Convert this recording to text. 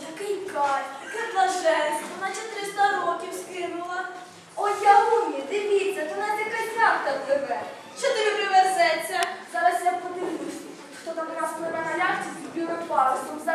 Який кайф, яке блаженство. escolas, estudos